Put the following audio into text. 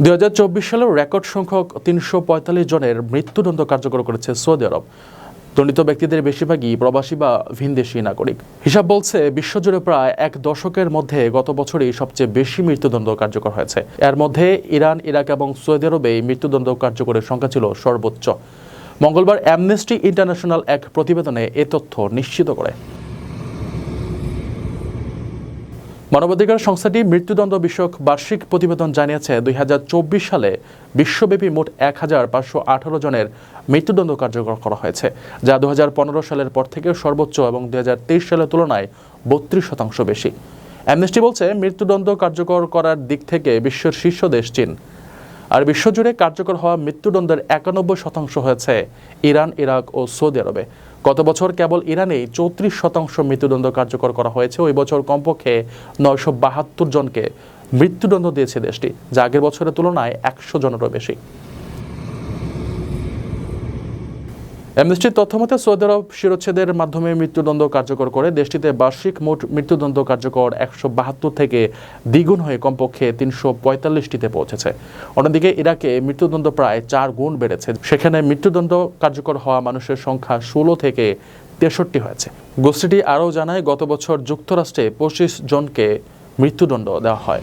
দুই সালের রেকর্ড সংখ্যক তিনশো পঁয়তাল্লিশ জনের মৃত্যুদণ্ড কার্যকর করেছে সৌদি আরব। দণ্ডিত ব্যক্তিদের বেশিরভাগই প্রবাসী বা ভিনদেশি নাগরিক। হিসাব বলছে, বিশ্বজুড়ে প্রায় এক দশকের মধ্যে গত বছরই সবচেয়ে বেশি মৃত্যুদণ্ড কার্যকর হয়েছে। এর মধ্যে ইরান, ইরাক এবং সৌদি আরবে মৃত্যুদণ্ড কার্যকরের সংখ্যা ছিল সর্বোচ্চ। মঙ্গলবার অ্যামনেস্টি ইন্টারন্যাশনাল এক প্রতিবেদনে এ তথ্য নিশ্চিত করে। মানবাধিকার সংস্থাটি মৃত্যুদণ্ড বিষয়ক বার্ষিক প্রতিবেদন জানিয়েছে, দুই হাজার চব্বিশ সালে বিশ্বব্যাপী মোট এক হাজার পাঁচশো আঠারো জনের মৃত্যুদণ্ড কার্যকর করা হয়েছে, যা দুহাজার পনেরো সালের পর থেকে সর্বোচ্চ এবং দুই সালের তুলনায় বত্রিশ শতাংশ বেশি। অ্যামনেস্টি বলছে, মৃত্যুদণ্ড কার্যকর করার দিক থেকে বিশ্বের শীর্ষ দেশ চীন। আর বিশ্বজুড়ে কার্যকর হওয়া মৃত্যুদণ্ডের একানব্বই শতাংশ হয়েছে ইরান, ইরাক ও সৌদি আরবে। গত বছর কেবল ইরানেই চৌত্রিশ শতাংশ মৃত্যুদণ্ড কার্যকর করা হয়েছে। ওই বছর কমপক্ষে নয়শো বাহাত্তর জনকে মৃত্যুদণ্ড দিয়েছে দেশটি, যা আগের বছরের তুলনায় একশো জনেরও বেশি। অ্যামনেস্টির তথ্যমতে সৌদি আরব শিরোচ্ছেদের মাধ্যমে মৃত্যুদণ্ড কার্যকর করে দেশটিতে বার্ষিক মোট মৃত্যুদণ্ড কার্যকর একশো বাহাত্তর থেকে দ্বিগুণ হয়ে কমপক্ষে তিনশো পঁয়তাল্লিশটিতে পৌঁছেছে। অন্যদিকে ইরাকে মৃত্যুদণ্ড প্রায় চার গুণ বেড়েছে। সেখানে মৃত্যুদণ্ড কার্যকর হওয়া মানুষের সংখ্যা ষোলো থেকে তেষট্টি হয়েছে। গোষ্ঠীটি আরও জানায়, গত বছর যুক্তরাষ্ট্রে পঁচিশ জনকে মৃত্যুদণ্ড দেওয়া হয়।